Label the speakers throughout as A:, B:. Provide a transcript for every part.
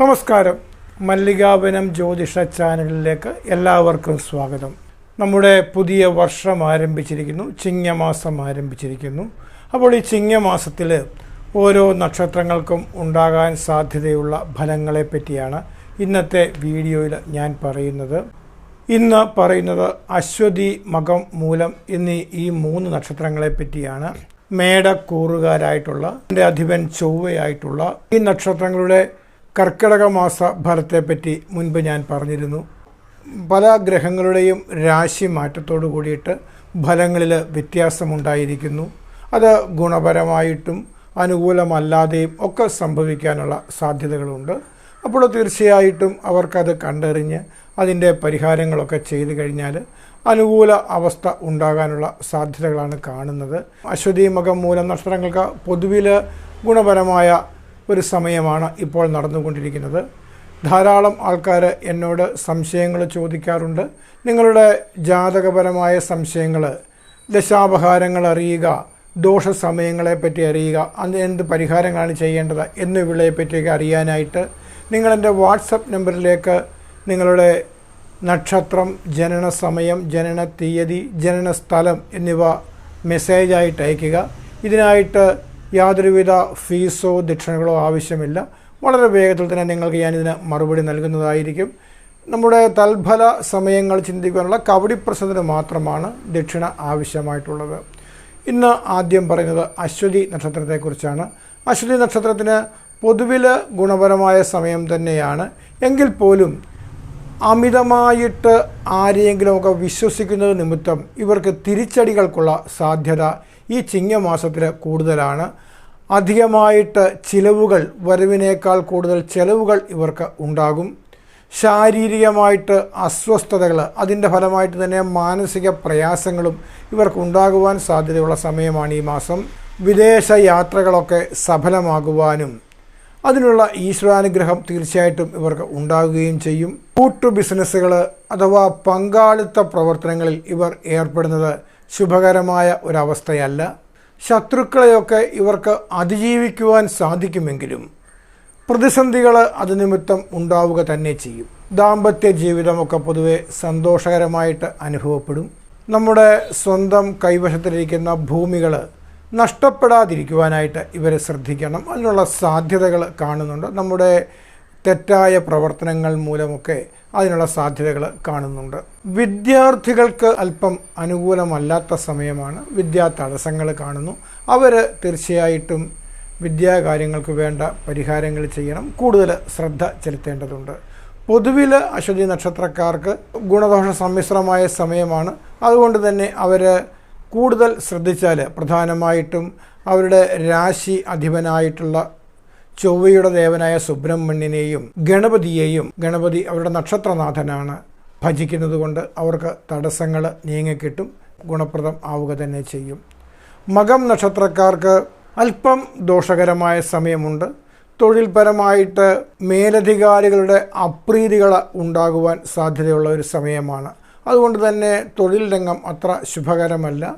A: നമസ്കാരം. മല്ലികാവനം ജ്യോതിഷ ചാനലിലേക്ക് എല്ലാവർക്കും സ്വാഗതം. നമ്മുടെ പുതിയ വർഷം ആരംഭിച്ചിരിക്കുന്നു. ചിങ്ങമാസം ആരംഭിച്ചിരിക്കുന്നു. അപ്പോൾ ഈ ചിങ്ങമാസത്തിൽ ഓരോ നക്ഷത്രങ്ങൾക്കും ഉണ്ടാകാൻ സാധ്യതയുള്ള ഫലങ്ങളെ പറ്റിയാണ് ഇന്നത്തെ വീഡിയോയിൽ ഞാൻ പറയുന്നത്. ഇന്ന് പറയുന്നത് അശ്വതി മകം മൂലം എന്നീ ഈ മൂന്ന് നക്ഷത്രങ്ങളെ പറ്റിയാണ്. മേടക്കൂറുകാരായിട്ടുള്ള എന്റെ അധിപൻ ചൊവ്വയായിട്ടുള്ള ഈ നക്ഷത്രങ്ങളുടെ കർക്കിടക മാസ ഫലത്തെപ്പറ്റി മുൻപ് ഞാൻ പറഞ്ഞിരുന്നു. പല ഗ്രഹങ്ങളുടെയും രാശി മാറ്റത്തോടു കൂടിയിട്ട് ഫലങ്ങളിൽ വ്യത്യാസമുണ്ടായിരിക്കുന്നു. അത് ഗുണപരമായിട്ടും അനുകൂലമല്ലാതെയും ഒക്കെ സംഭവിക്കാനുള്ള സാധ്യതകളുണ്ട്. അപ്പോൾ തീർച്ചയായിട്ടും അവർക്കത് കണ്ടറിഞ്ഞ് അതിന്റെ പരിഹാരങ്ങളൊക്കെ ചെയ്തു കഴിഞ്ഞാൽ അനുകൂല അവസ്ഥ ഉണ്ടാകാനുള്ള സാധ്യതകളാണ് കാണുന്നത്. അശ്വതി മകം മൂലം നക്ഷത്രങ്ങൾക്ക് പൊതുവിൽ ഗുണപരമായ ഒരു സമയമാണ് ഇപ്പോൾ നടന്നുകൊണ്ടിരിക്കുന്നത്. ധാരാളം ആൾക്കാർ എന്നോട് സംശയങ്ങൾ ചോദിക്കാറുണ്ട്. നിങ്ങളുടെ ജാതകപരമായ സംശയങ്ങൾ ദശാപഹാരങ്ങൾ അറിയുക ദോഷ സമയങ്ങളെപ്പറ്റി അറിയുക അന്ന് എന്ത് പരിഹാരങ്ങളാണ് ചെയ്യേണ്ടത് എന്നിവയെ പറ്റിയൊക്കെ അറിയാനായിട്ട് നിങ്ങളെന്റെ വാട്സപ്പ് നമ്പറിലേക്ക് നിങ്ങളുടെ നക്ഷത്രം ജനന സമയം ജനന തീയതി ജനന സ്ഥലം എന്നിവ മെസ്സേജായിട്ട് അയയ്ക്കുക. ഇതിനായിട്ട് യാതൊരുവിധ ഫീസോ ദക്ഷിണകളോ ആവശ്യമില്ല. വളരെ വേഗത്തിൽ തന്നെ നിങ്ങൾക്ക് ഞാനിതിന് മറുപടി നൽകുന്നതായിരിക്കും. നമ്മുടെ തൽഫല സമയങ്ങൾ ചിന്തിക്കാനുള്ള കബഡി മാത്രമാണ് ദക്ഷിണ ആവശ്യമായിട്ടുള്ളത്. ഇന്ന് ആദ്യം പറയുന്നത് അശ്വതി നക്ഷത്രത്തെക്കുറിച്ചാണ്. അശ്വതി നക്ഷത്രത്തിന് പൊതുവിൽ ഗുണപരമായ സമയം തന്നെയാണ്. എങ്കിൽ പോലും അമിതമായിട്ട് ആരെയെങ്കിലുമൊക്കെ വിശ്വസിക്കുന്നത് നിമിത്തം ഇവർക്ക് തിരിച്ചടികൾക്കുള്ള സാധ്യത ഈ ചിങ്ങമാസത്തിൽ കൂടുതലാണ്. അധികമായിട്ട് ചിലവുകൾ വരവിനേക്കാൾ കൂടുതൽ ചിലവുകൾ ഇവർക്ക് ഉണ്ടാകും. ശാരീരികമായിട്ട് അസ്വസ്ഥതകൾ അതിന്റെ ഫലമായിട്ട് തന്നെ മാനസിക പ്രയാസങ്ങളും ഇവർക്ക് ഉണ്ടാകുവാൻ സാധ്യതയുള്ള സമയമാണ് ഈ മാസം. വിദേശ യാത്രകളൊക്കെ സഫലമാകുവാനും അതിനുള്ള ഈശ്വരാനുഗ്രഹം തീർച്ചയായിട്ടും ഇവർക്ക് ഉണ്ടാകുകയും ചെയ്യും. കൂട്ടു ബിസിനസ്സുകൾ അഥവാ പങ്കാളിത്ത പ്രവർത്തനങ്ങളിൽ ഇവർ ഏർപ്പെടുന്നത് ശുഭകരമായ ഒരവസ്ഥയല്ല. ശത്രുക്കളെയൊക്കെ ഇവർക്ക് അതിജീവിക്കുവാൻ സാധിക്കുമെങ്കിലും പ്രതിസന്ധികൾ അത് നിമിത്തം ഉണ്ടാവുക തന്നെ ചെയ്യും. ദാമ്പത്യ ജീവിതമൊക്കെ പൊതുവെ സന്തോഷകരമായിട്ട് അനുഭവപ്പെടും. നമ്മുടെ സ്വന്തം കൈവശത്തിലിരിക്കുന്ന ഭൂമികൾ നഷ്ടപ്പെടാതിരിക്കുവാനായിട്ട് ഇവരെ ശ്രദ്ധിക്കണം. അതിനുള്ള സാധ്യതകൾ കാണുന്നുണ്ട്. നമ്മുടെ തെറ്റായ പ്രവർത്തനങ്ങൾ മൂലമൊക്കെ അതിനുള്ള സാധ്യതകൾ കാണുന്നുണ്ട്. വിദ്യാർത്ഥികൾക്ക് അല്പം അനുകൂലമല്ലാത്ത സമയമാണ്. വിദ്യാ തടസ്സങ്ങൾ കാണുന്നു. അവർ തീർച്ചയായിട്ടും വിദ്യാകാര്യങ്ങൾക്ക് വേണ്ട പരിഹാരങ്ങൾ ചെയ്യണം. കൂടുതൽ ശ്രദ്ധ ചെലുത്തേണ്ടതുണ്ട്. പൊതുവിൽ അശ്വതി നക്ഷത്രക്കാർക്ക് ഗുണദോഷ സമ്മിശ്രമായ സമയമാണ്. അതുകൊണ്ട് തന്നെ അവർ കൂടുതൽ ശ്രദ്ധിച്ചാൽ പ്രധാനമായിട്ടും അവരുടെ രാശി അധിപനായിട്ടുള്ള ചൊവ്വയുടെ ദേവനായ സുബ്രഹ്മണ്യനെയും ഗണപതിയെയും ഗണപതി അവരുടെ നക്ഷത്രനാഥനാണ് ഭജിക്കുന്നത് കൊണ്ട് അവർക്ക് തടസ്സങ്ങൾ നീങ്ങിക്കിട്ടും ഗുണപ്രദം ആവുക തന്നെ ചെയ്യും. മകം നക്ഷത്രക്കാർക്ക് അല്പം ദോഷകരമായ സമയമുണ്ട്. തൊഴിൽപരമായിട്ട് മേലധികാരികളുടെ അപ്രീതികൾ ഉണ്ടാകുവാൻ സാധ്യതയുള്ള ഒരു സമയമാണ്. അതുകൊണ്ട് തന്നെ തൊഴിൽ രംഗം അത്ര ശുഭകരമല്ല.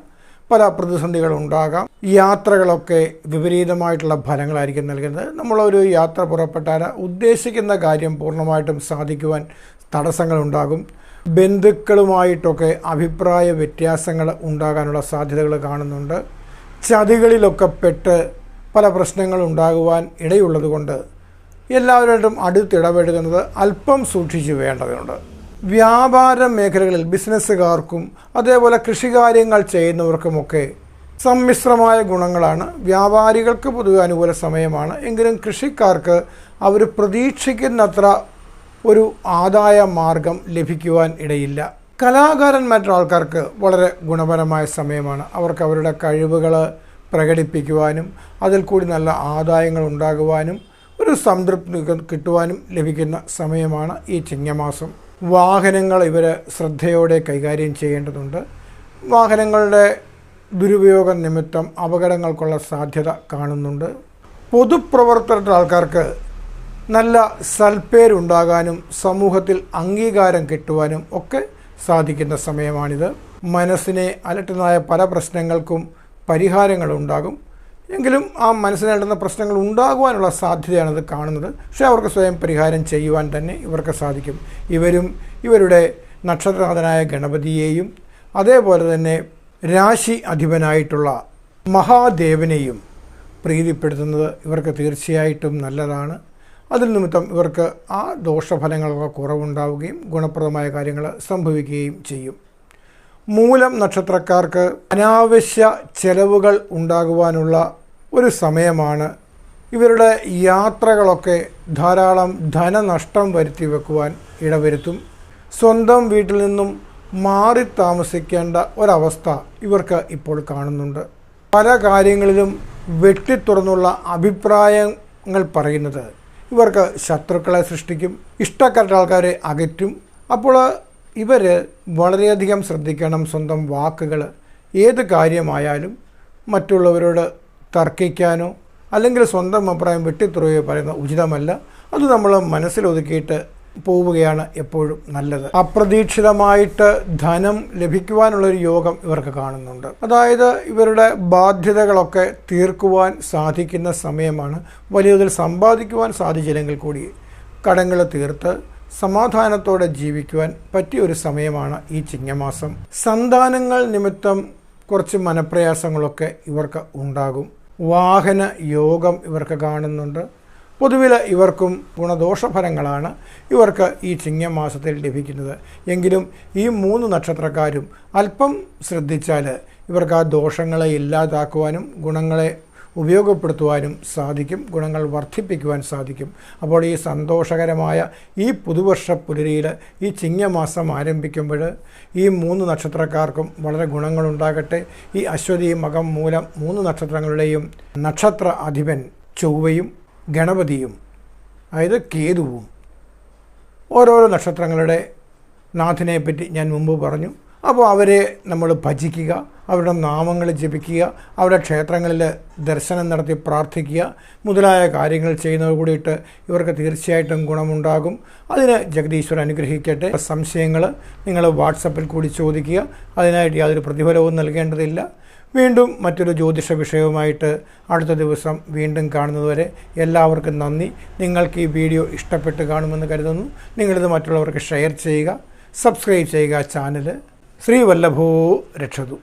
A: പല പ്രതിസന്ധികളുണ്ടാകാം യാത്രകളൊക്കെ വിപരീതമായിട്ടുള്ള ഫലങ്ങളായിരിക്കും നൽകുന്നത്. നമ്മളൊരു യാത്ര പുറപ്പെട്ടാൽ ഉദ്ദേശിക്കുന്ന കാര്യം പൂർണമായിട്ടും സാധിക്കുവാൻ തടസ്സങ്ങളുണ്ടാകും. ബന്ധുക്കളുമായിട്ടൊക്കെ അഭിപ്രായ വ്യത്യാസങ്ങൾ ഉണ്ടാകാനുള്ള സാധ്യതകൾ കാണുന്നുണ്ട്. ചതികളിലൊക്കെ പെട്ട് പല പ്രശ്നങ്ങൾ ഉണ്ടാകുവാൻ ഇടയുള്ളതുകൊണ്ട് എല്ലാവരുമായിട്ടും അടുത്തിടപെടുകുന്നത് അല്പം സൂക്ഷിച്ച് വേണ്ടതുണ്ട്. വ്യാപാര മേഖലകളിൽ ബിസിനസ്സുകാർക്കും അതേപോലെ കൃഷികാര്യങ്ങൾ ചെയ്യുന്നവർക്കുമൊക്കെ സമ്മിശ്രമായ ഗുണങ്ങളാണ്. വ്യാപാരികൾക്ക് പൊതുവെ അനുകൂല സമയമാണ്. എങ്കിലും കൃഷിക്കാർക്ക് അവർ പ്രതീക്ഷിക്കുന്നത്ര ഒരു ആദായ മാർഗം ലഭിക്കുവാൻ ഇടയില്ല. കലാകാരന്മാരുടെ ആൾക്കാർക്ക് വളരെ ഗുണപരമായ സമയമാണ്. അവർക്ക് അവരുടെ കഴിവുകൾ പ്രകടിപ്പിക്കുവാനും അതിൽ കൂടി നല്ല ആദായങ്ങൾ ഉണ്ടാകുവാനും ഒരു സംതൃപ്തി കിട്ടുവാനും ലഭിക്കുന്ന സമയമാണ് ഈ ചിങ്ങമാസം. വാഹനങ്ങൾ ഇവർ ശ്രദ്ധയോടെ കൈകാര്യം ചെയ്യേണ്ടതുണ്ട്. വാഹനങ്ങളുടെ ദുരുപയോഗം നിമിത്തം അപകടങ്ങൾക്കുള്ള സാധ്യത കാണുന്നുണ്ട്. പൊതുപ്രവർത്തകരുടെ ആൾക്കാർക്ക് നല്ല സൽപ്പേരുണ്ടാകാനും സമൂഹത്തിൽ അംഗീകാരം കിട്ടുവാനും ഒക്കെ സാധിക്കുന്ന സമയമാണിത്. മനസ്സിനെ അലട്ടുന്നതായ പല പ്രശ്നങ്ങൾക്കും പരിഹാരങ്ങളുണ്ടാകും. എങ്കിലും ആ മനസ്സിനേണ്ടുന്ന പ്രശ്നങ്ങൾ ഉണ്ടാകുവാനുള്ള സാധ്യതയാണ് ഇത് കാണുന്നത്. പക്ഷേ അവർക്ക് സ്വയം പരിഹാരം ചെയ്യുവാൻ തന്നെ ഇവർക്ക് സാധിക്കും. ഇവരും ഇവരുടെ നക്ഷത്രനാഥനായ ഗണപതിയെയും അതേപോലെ തന്നെ രാശി അധിപനായിട്ടുള്ള മഹാദേവനെയും പ്രീതിപ്പെടുത്തുന്നത് ഇവർക്ക് തീർച്ചയായിട്ടും നല്ലതാണ്. അതിൽ നിമിത്തം ഇവർക്ക് ആ ദോഷഫലങ്ങളൊക്കെ കുറവുണ്ടാവുകയും ഗുണപ്രദമായ കാര്യങ്ങൾ സംഭവിക്കുകയും ചെയ്യും. മൂലം നക്ഷത്രക്കാർക്ക് അനാവശ്യ ചെലവുകൾ ഉണ്ടാകുവാനുള്ള ഒരു സമയമാണ്. ഇവരുടെ യാത്രകളൊക്കെ ധാരാളം ധനനഷ്ടം വരുത്തി വെക്കുവാൻ ഇടവരുത്തും. സ്വന്തം വീട്ടിൽ നിന്നും മാറി താമസിക്കേണ്ട ഒരവസ്ഥ ഇവർക്ക് ഇപ്പോൾ കാണുന്നുണ്ട്. പല കാര്യങ്ങളിലും വെട്ടിത്തുറന്നുള്ള അഭിപ്രായങ്ങൾ പറയുന്നത് ഇവർക്ക് ശത്രുക്കളെ സൃഷ്ടിക്കും ഇഷ്ടപ്പെട്ട ആൾക്കാരെ അകറ്റും. അപ്പോൾ ഇവർ വളരെയധികം ശ്രദ്ധിക്കണം സ്വന്തം വാക്കുകൾ. ഏത് കാര്യമായാലും മറ്റുള്ളവരോട് തർക്കിക്കാനോ അല്ലെങ്കിൽ സ്വന്തം അഭിപ്രായം വെട്ടിത്തുറയോ പറയുന്ന ഉചിതമല്ല. അത് നമ്മൾ മനസ്സിലൊതുക്കിയിട്ട് പോവുകയാണ് എപ്പോഴും നല്ലത്. അപ്രതീക്ഷിതമായിട്ട് ധനം ലഭിക്കുവാനുള്ളൊരു യോഗം ഇവർക്ക് കാണുന്നുണ്ട്. അതായത് ഇവരുടെ ബാധ്യതകളൊക്കെ തീർക്കുവാൻ സാധിക്കുന്ന സമയമാണ്. വലിയ തോതിൽ സമ്പാദിക്കുവാൻ സാധിച്ചില്ലെങ്കിൽ കൂടി കടങ്ങൾ തീർത്ത് സമാധാനത്തോടെ ജീവിക്കുവാൻ പറ്റിയ ഒരു സമയമാണ് ഈ ചിങ്ങമാസം. സന്താനങ്ങൾ നിമിത്തം കുറച്ച് മനപ്രയാസങ്ങളൊക്കെ ഇവർക്ക് ഉണ്ടാകും. വാഹന യോഗം ഇവർക്ക് കാണുന്നുണ്ട്. പൊതുവിൽ ഇവർക്കും ഗുണദോഷഫലങ്ങളാണ് ഇവർക്ക് ഈ ചിങ്ങമാസത്തിൽ ലഭിക്കുന്നത്. എങ്കിലും ഈ മൂന്ന് നക്ഷത്രക്കാരും അല്പം ശ്രദ്ധിച്ചാൽ ഇവർക്ക് ആ ദോഷങ്ങളെ ഇല്ലാതാക്കുവാനും ഗുണങ്ങളെ ഉപയോഗപ്പെടുത്തുവാനും സാധിക്കും ഗുണങ്ങൾ വർദ്ധിപ്പിക്കുവാൻ സാധിക്കും. അപ്പോൾ ഈ സന്തോഷകരമായ ഈ പുതുവർഷ പുലരിയിൽ ഈ ചിങ്ങമാസം ആരംഭിക്കുമ്പോൾ ഈ മൂന്ന് നക്ഷത്രക്കാർക്കും വളരെ ഗുണങ്ങളുണ്ടാകട്ടെ. ഈ അശ്വതി മകം മൂലം മൂന്ന് നക്ഷത്രങ്ങളുടെയും നക്ഷത്ര അധിപൻ ചൊവ്വയും ഗണപതിയും അതായത് കേതുവും ഓരോരോ നക്ഷത്രങ്ങളുടെ നാഥിനെ പറ്റി ഞാൻ മുമ്പ് പറഞ്ഞു. അപ്പോൾ അവരെ നമ്മൾ ഭജിക്കുക അവരുടെ നാമങ്ങൾ ജപിക്കുക അവരുടെ ക്ഷേത്രങ്ങളിൽ ദർശനം നടത്തി പ്രാർത്ഥിക്കുക മുതലായ കാര്യങ്ങൾ ചെയ്യുന്നത് കൂടിയിട്ട് ഇവർക്ക് തീർച്ചയായിട്ടും ഗുണമുണ്ടാകും. അതിന് ജഗദീശ്വരൻ അനുഗ്രഹിക്കട്ടെ. സംശയങ്ങൾ നിങ്ങൾ വാട്സപ്പിൽ കൂടി ചോദിക്കുക. അതിനായിട്ട് യാതൊരു പ്രതിഫലവും നൽകേണ്ടതില്ല. വീണ്ടും മറ്റൊരു ജ്യോതിഷ വിഷയവുമായിട്ട് അടുത്ത ദിവസം വീണ്ടും കാണുന്നതുവരെ എല്ലാവർക്കും നന്ദി. നിങ്ങൾക്ക് ഈ വീഡിയോ ഇഷ്ടപ്പെട്ട് കാണുമെന്ന് കരുതുന്നു. നിങ്ങളിത് മറ്റുള്ളവർക്ക് ഷെയർ ചെയ്യുക സബ്സ്ക്രൈബ് ചെയ്യുക ചാനൽ ശ്രീവല്ലഭോ രക്ഷതു.